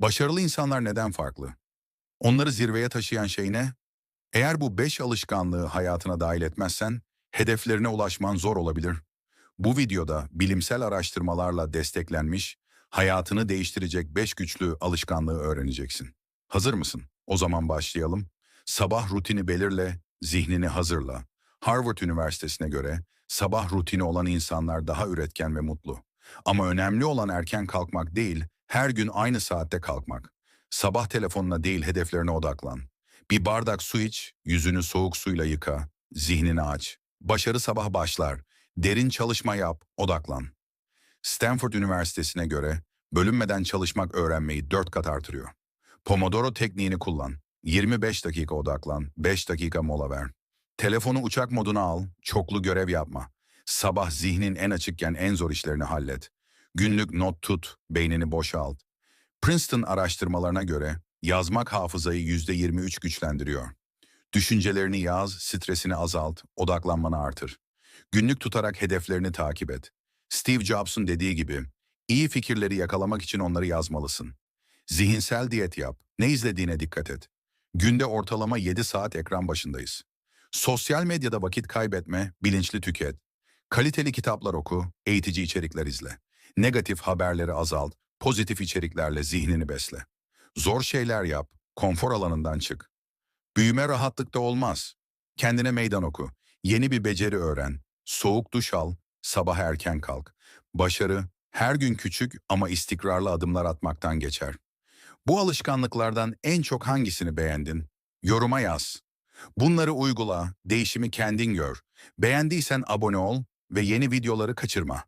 Başarılı insanlar neden farklı? Onları zirveye taşıyan şey ne? Eğer bu beş alışkanlığı hayatına dahil etmezsen, hedeflerine ulaşman zor olabilir. Bu videoda bilimsel araştırmalarla desteklenmiş, hayatını değiştirecek beş güçlü alışkanlığı öğreneceksin. Hazır mısın? O zaman başlayalım. Sabah rutini belirle, zihnini hazırla. Harvard Üniversitesi'ne göre sabah rutini olan insanlar daha üretken ve mutlu. Ama önemli olan erken kalkmak değil, her gün aynı saatte kalkmak. Sabah telefonuna değil hedeflerine odaklan. Bir bardak su iç, yüzünü soğuk suyla yıka, zihnini aç. Başarı sabah başlar. Derin çalışma yap, odaklan. Stanford Üniversitesi'ne göre bölünmeden çalışmak öğrenmeyi dört kat artırıyor. Pomodoro tekniğini kullan. 25 dakika odaklan, 5 dakika mola ver. Telefonu uçak moduna al, çoklu görev yapma. Sabah zihnin en açıkken en zor işlerini hallet. Günlük not tut, beynini boşalt. Princeton araştırmalarına göre yazmak hafızayı %23 güçlendiriyor. Düşüncelerini yaz, stresini azalt, odaklanmanı artır. Günlük tutarak hedeflerini takip et. Steve Jobs'un dediği gibi, iyi fikirleri yakalamak için onları yazmalısın. Zihinsel diyet yap, ne izlediğine dikkat et. Günde ortalama 7 saat ekran başındayız. Sosyal medyada vakit kaybetme, bilinçli tüket. Kaliteli kitaplar oku, eğitici içerikler izle. Negatif haberleri azalt, pozitif içeriklerle zihnini besle. Zor şeyler yap, konfor alanından çık. Büyüme rahatlıkta olmaz. Kendine meydan oku, yeni bir beceri öğren, soğuk duş al, sabah erken kalk. Başarı her gün küçük ama istikrarlı adımlar atmaktan geçer. Bu alışkanlıklardan en çok hangisini beğendin? Yoruma yaz. Bunları uygula, değişimi kendin gör. Beğendiysen abone ol ve yeni videoları kaçırma.